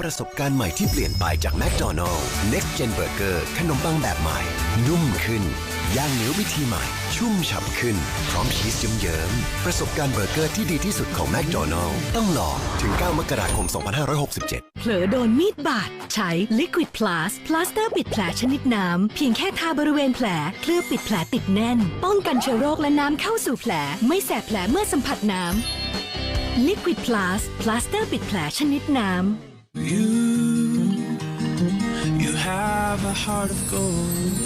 ประสบการณ์ใหม่ที่เปลี่ยนไปจากแม d โดนัล s Next Gen Burger ขนมปังแบบใหม่ นุ่มขึ้น ย่างเนื้อวิธีใหม่ ชุ่มฉ่ำขึ้น พร้อมชีสเยิ้มๆประสบการณ์เบอร์เกอร์ที่ดีที่สุดของแม d โดนัล s ต้องลองถึง 9 มกราคม 2567 เผลอโดนมีดบาด ใช้ Liquid Plus พลาสเตอร์ปิดแผลชนิดน้ำ เพียงแค่ทาบริเวณแผล เคลือบปิดแผลติดแน่น ป้องกันเชื้อโรคและน้ำเข้าสู่แผล ไม่แสบแผลเมื่อสัมผัสน้ำ Liquid Plus พลาสเตอร์ปิดแผลชนิดน้ำ You, you have a heart of gold.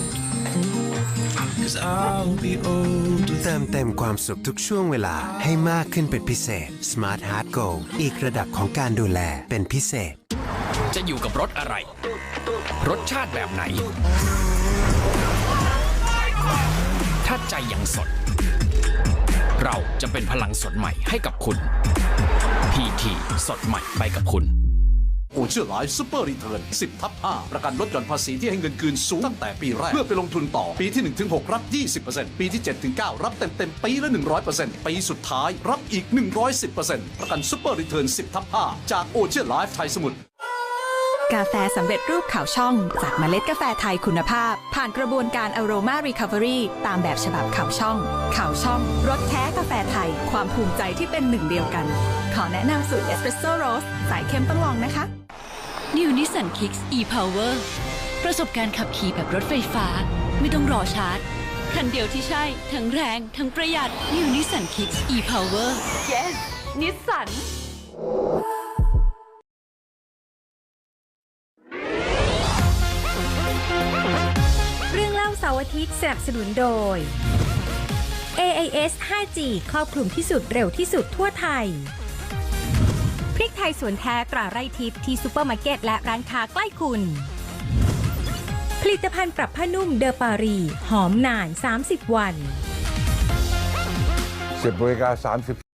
Cause I'll be old เติมเต็มความสุขทุกช่วงเวลาให้มากขึ้นเป็นพิเศษ Smart Heart Go อีกระดับของการดูแลเป็นพิเศษ จะอยู่กับรถอะไร รสชาติแบบไหน ถ้าใจยังสด เราจะเป็นพลังสดใหม่ให้กับคุณ PT สดใหม่ไปกับคุณ โอเชื่อไลฟ์ซูเปอร์รีเทิร์น 10 ทับ 5 ประกันลดหย่อนภาษีที่ให้เงินคืนสูงตั้งแต่ปีแรก เพื่อไปลงทุนต่อ ปีที่ 1 ถึง 6 รับ 20%ปีที่ 7 ถึง 9 รับเต็มเต็มปีละ 100%ปีสุดท้ายรับอีก 110%ประกันซูเปอร์รีเทิร์น 10 ทับ 5 จากโอเชียไลฟ์ไทยสมุทร กาแฟสำเร็จรูปขาวช่อง จากเมล็ดกาแฟไทยคุณภาพ ผ่านกระบวนการ Aroma Recovery ตามแบบฉบับขาวช่องขาวช่องรสแท้กาแฟไทย ความภูมิใจที่เป็นหนึ่งเดียวกัน ขอแนะนำสูตรเอสเปรสโซ่โรสสายเข้มต้องลองนะคะ New Nissan Kicks e-Power ประสบการณ์ขับขี่แบบรถไฟฟ้า ไม่ต้องรอชาร์จคันเดียวที่ใช่ ทั้งแรง ทั้งประหยัด New Nissan Kicks e-Power Yes นิ สสันเรื่องเล่าเสาร์อาทิตย์สนับสนุนโดย AIS 5G ครอบคลุมที่สุดเร็วที่สุดทั่วไทย พริกไทยสวนแท้ตราไร่ทิพย์ที่ซูเปอร์มาร์เก็ตและร้านค้าใกล้คุณ ผลิตภัณฑ์ปรับผ้านุ่มเดอปารี หอมนาน 30 วัน 10บริกา30